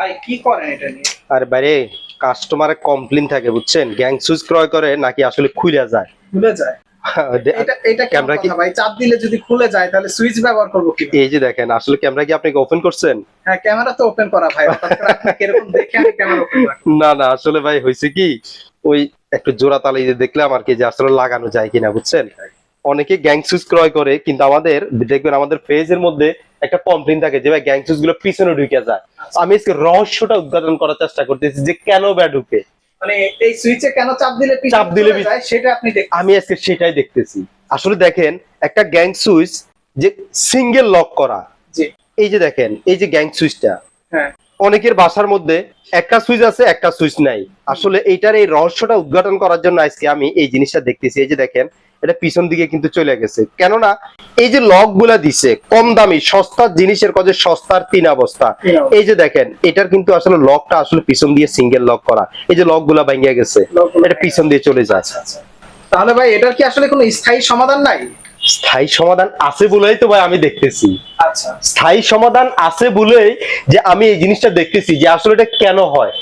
ভাই কি করেন এটা নিয়ে? আর বাইরে কাস্টমারের কমপ্লেন থাকে বুঝছেন? গ্যাং সুইচ ক্রয় করে নাকি আসলে খুলে যায়? খুলে যায়? এটা এটা ক্যামেরা কি ভাই চাপ দিলে যদি খুলে যায় তাহলে সুইচ ব্যবহার করব কি এই যে দেখেন আসলে ক্যামেরা কি আপনি ওপেন করছেন? হ্যাঁ ক্যামেরা তো ওপেন করা ভাই। আপনি দেখে আমি ক্যামেরা ওপেন না না আসলে ভাই হয়েছে কি? ওই একটু জোড়া তালে দেখলাম আর কি যে আসলে লাগানো যায় কিনা বুঝছেন? অনেকে গ্যাং সুইচ ক্রয় করে কিন্তু আমাদের দেখবেন আমাদের পেজের মধ্যে একটা কমপ্লেন থাকে যে ভাই গ্যাং সুইচগুলো পিছনে ঢুকে যায়। আমি আজকে রহস্যটা উদ্ঘাটন করার চেষ্টা করতেছি যে কেন বা ঢুকে? মানে এই সুইচে কেন চাপ দিলে চাপ দিলে সেটা আপনি দেখুন আমি আজকে সেটাই দেখতেছি। আসলে দেখেন একটা গ্যাং সুইচ যে সিঙ্গেল লক করা। এই যে দেখেন এই যে গ্যাং সুইচটা হ্যাঁ। অনেকের বাসার মধ্যে একটা সুইচ আছে একটা সুইচ নাই। আসলে এইটার এই রহস্যটা উদ্ঘাটন করার জন্য আজকে আমি এই জিনিসটা দেখতেছি। এই যে দেখেন এটা পিছন দিকে কিন্তু চলে গেছে। কেননা এই যে লকগুলা দিছে কম দামি সস্তার জিনিসের কাজে সস্তার তিন অবস্থা। এই যে দেখেন এটার কিন্তু আসলে লকটা আসলে পিছন দিয়ে সিঙ্গেল লক করা। এই যে লকগুলা ভাঙিয়া গেছে এটা পিছন দিয়ে চলে যাচ্ছে আচ্ছা। তাহলে ভাই এটার কি আসলে কোনো স্থায়ী সমাধান নাই? স্থায়ী সমাধান আছে বলেই তো ভাই আমি দেখতেছি। আচ্ছা। স্থায়ী সমাধান আছে বলেই যে আমি এই জিনিসটা দেখতেছি যে আসলে এটা কেন হয়।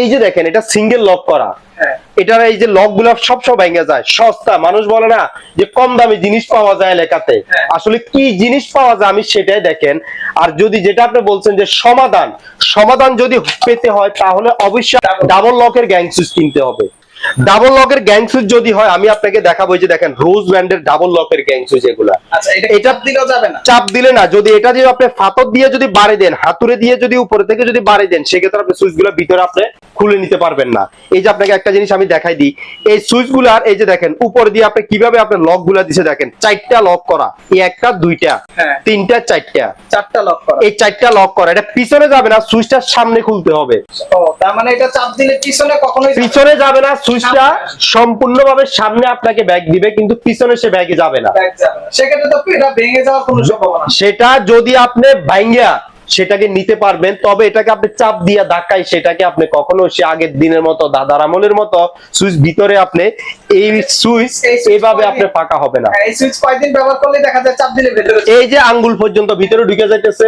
এই যে দেখেন এটা সিঙ্গেল লক করা। হ্যাঁ। এটার এই যে লকগুলো সব সব ভেঙে যায় সস্তা। মানুষ বলে না যে কম দামে জিনিস পাওয়া যায় এলাকাতে হ্যাঁ। আসলে কি জিনিস পাওয়া যায় আমি সেটাই দেখেন। আর যদি যেটা আপনি বলছেন যে সমাধান সমাধান যদি পেতে হয় তাহলে অবশ্যই ডাবল লকের গ্যাং সুইচ কিনতে হবে। ডাবল লকের গ্যাং সুইচ যদি হয় আমি আপনাকে দেখাবো যে দেখেন রোজ ব্র্যান্ডের ডাবল লকের গ্যাং সুইচ এগুলা। আচ্ছা এটা দিলেও যাবে না? চাপ দিলে না যদি এটা দিয়ে আপনি ফাতর দিয়ে যদি বাড়ি দেন হাতুড়ে দিয়ে যদি উপরে থেকে যদি বাড়ি দেন সেক্ষেত্রে আপনি সুইচগুলো ভিতরে আপনি খুলে নিতে পারবেন না। এই যে আপনাকে একটা জিনিস আমি দেখাই দিই। এই সুইচগুলার এই যে দেখেন উপর দিয়ে আপনি কীভাবে আপনি লকগুলা দিছে দেখেন চারটা লক করা। এই একটা দুইটা হ্যাঁ। তিনটা চারটা। চারটা লক করা। এই চারটা লক করা এটা পিছনে যাবে না সুইচটা সামনে খুলতে হবে। ও তার মানে এটা চাপ দিলে পিছনে কখনোই। পিছনে যাবে না সুইচটা সম্পূর্ণভাবে সামনে আপনাকে ব্যাগ দিবে কিন্তু পিছনে সে ব্যাগে যাবে না। ব্যাগ যাবে না। সেক্ষেত্রে তো এটা ভেঙে যাওয়ার কোনো সম্ভাবনা সেটা যদি আপনি ভাঙ্গিয়া সেটাকে নিতে পারবেন তবে এটাকে আপনি চাপ দিয়ে ধাক্কায় সেটাকে আপনি কখনো সে আগের দিনের মতো দাদার আমলের মতো সুইচ ভিতরে আপনি এই সুইচ এইভাবে আপনি ফাঁকা হবে না। হ্যাঁ, এই সুইচ কয়েকদিন ব্যবহার করলে দেখা যায় চাপ দিলে ভেতরে এই যে আঙ্গুল পর্যন্ত ভিতরে ঢুকে যাইতেছে।